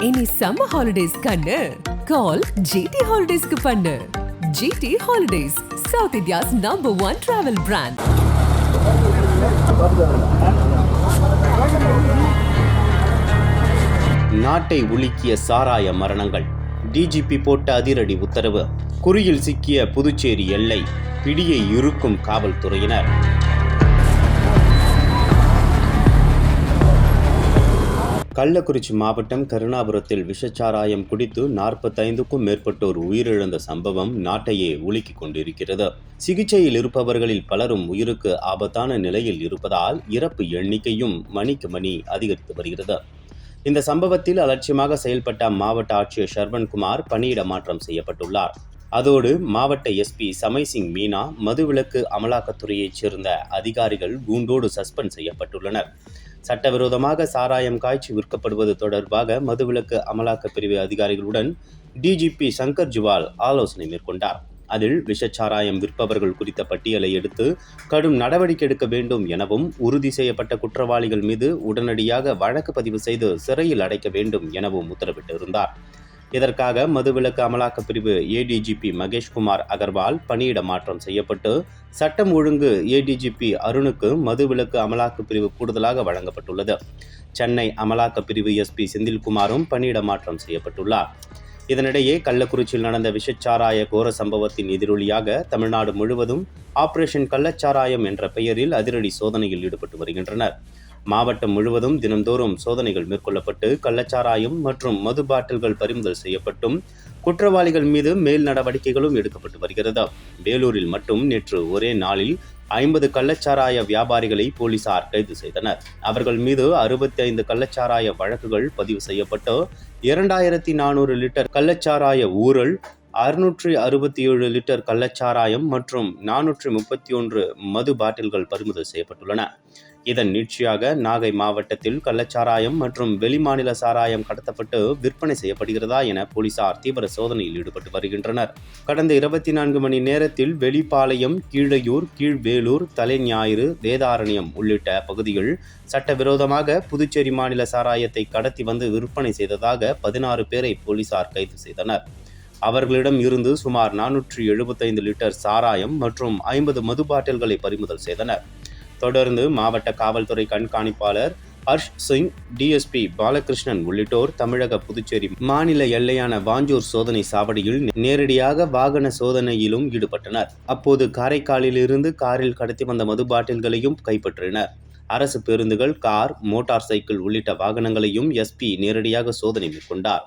இனி summer holidays கண்ணு. கால் GT ஹாலிடேஸ்க்கு பண்ணு. GT holidays South India's number one travel brand நாட்டை உலுக்கிய சாராய மரணங்கள். டிஜிபி போட்ட அதிரடி உத்தரவு. குறியில் சிக்கிய புதுச்சேரி எல்லை. பிடியை இருக்கும் காவல்துறையினர். கள்ளக்குறிச்சி மாவட்டம் கருணாபுரத்தில் விஷச்சாராயம் குடித்து நாற்பத்தைந்துக்கும் மேற்பட்டோர் உயிரிழந்த சம்பவம் நாட்டையே உலுக்கிக் கொண்டிருக்கிறது. சிகிச்சையில் இருப்பவர்களில் பலரும் உயிருக்கு ஆபத்தான நிலையில் இருப்பதால் இறப்பு எண்ணிக்கையும் மணிக்கு மணி அதிகரித்து வருகிறது. இந்த சம்பவத்தில் அலட்சியமாக செயல்பட்ட மாவட்ட ஆட்சியர் ஷர்வன்குமார் பணியிட மாற்றம் செய்யப்பட்டுள்ளார். அதோடு மாவட்ட எஸ்பி சமைசிங் மீனா மதுவிலக்கு அமலாக்கத்துறையைச் சேர்ந்த அதிகாரிகள் கூண்டோடு சஸ்பெண்ட் செய்யப்பட்டுள்ளனர். சட்டவிரோதமாக சாராயம் காய்ச்சி விற்கப்படுவது தொடர்பாக மதுவிலக்கு அமலாக்கப் பிரிவு அதிகாரிகளுடன் டிஜிபி சங்கர் ஜுவால் ஆலோசனை மேற்கொண்டார். அதில் விஷச்சாராயம் விற்பவர்கள் குறித்த பட்டியலை எடுத்து கடும் நடவடிக்கை எடுக்க வேண்டும் எனவும் உறுதி செய்யப்பட்ட குற்றவாளிகள் மீது உடனடியாக வழக்கு பதிவு செய்து சிறையில் அடைக்க வேண்டும் எனவும் உத்தரவிட்டிருந்தார். இதற்காக மதுவிலக்கு அமலாக்கப் பிரிவு ஏடிஜிபி மகேஷ்குமார் அகர்வால் பணியிட மாற்றம் செய்யப்பட்டு சட்டம் ஒழுங்கு ஏடிஜிபி அருணுக்கு மதுவிலக்கு அமலாக்கப் பிரிவு கூடுதலாக வழங்கப்பட்டுள்ளது. சென்னை அமலாக்கப் பிரிவு எஸ்பி செந்தில்குமாரும் பணியிட மாற்றம் செய்யப்பட்டுள்ளார். இதனிடையே கள்ளக்குறிச்சியில் நடந்த விஷச்சாராய கோர சம்பவத்தின் எதிரொலியாக தமிழ்நாடு முழுவதும் ஆபரேஷன் கள்ளச்சாராயம் என்ற பெயரில் அதிரடி சோதனையில் ஈடுபட்டு வருகின்றனர். மாவட்டம் முழுவதும் தினந்தோறும் சோதனைகள் மேற்கொள்ளப்பட்டு கள்ளச்சாராயம் மற்றும் மது பாட்டில்கள் பறிமுதல் செய்யப்பட்டும். குற்றவாளிகள் மீது மேல் நடவடிக்கைகளும் எடுக்கப்பட்டு வருகிறது. வேலூரில் மட்டும் நேற்று ஒரே நாளில் ஐம்பது கள்ளச்சாராய வியாபாரிகளை போலீசார் கைது செய்தனர். அவர்கள் மீது அறுபத்தி ஐந்து கள்ளச்சாராய வழக்குகள் பதிவு செய்யப்பட்டு இரண்டாயிரத்தி நானூறு லிட்டர் கள்ளச்சாராய ஊழல் அறுநூற்றி அறுபத்தி ஏழு லிட்டர் கள்ளச்சாராயம் மற்றும் நானூற்றி முப்பத்தி ஒன்று மது பாட்டில்கள் பறிமுதல் செய்யப்பட்டுள்ளன. இதன் நீட்சியாக நாகை மாவட்டத்தில் கள்ளச்சாராயம் மற்றும் வெளிமாநில சாராயம் கடத்தப்பட்டு விற்பனை செய்யப்படுகிறதா என போலீசார் தீவிர சோதனையில் ஈடுபட்டு வருகின்றனர். கடந்த இருபத்தி நான்கு மணி நேரத்தில் வெளிப்பாளையம் கீழையூர் கீழ்வேலூர் தலைஞாயிறு வேதாரண்யம் உள்ளிட்ட பகுதிகள் சட்டவிரோதமாக புதுச்சேரி மாநில சாராயத்தை கடத்தி வந்து விற்பனை செய்ததாக பதினாறு பேரை போலீசார் கைது செய்தனர். அவர்களிடம் இருந்து சுமார் நானூற்றி எழுபத்தைந்து லிட்டர் சாராயம் மற்றும் ஐம்பது மது பாட்டில்களை பறிமுதல் செய்தனர். தொடர்ந்து மாவட்ட காவல்துறை கண்காணிப்பாளர் ஹர்ஷ் சிங் டிஎஸ்பி பாலகிருஷ்ணன் உள்ளிட்டோர் தமிழக புதுச்சேரி மாநில எல்லையான வாஞ்சூர் சோதனை சாவடியில் நேரடியாக வாகன சோதனையிலும் ஈடுபட்டனர். அப்போது காரைக்காலிலிருந்து காரில் கடத்தி வந்த மது பாட்டில்களையும் கைப்பற்றினர். அரசு பேருந்துகள் கார் மோட்டார் சைக்கிள் உள்ளிட்ட வாகனங்களையும் எஸ்பி நேரடியாக சோதனை மேற்கொண்டார்.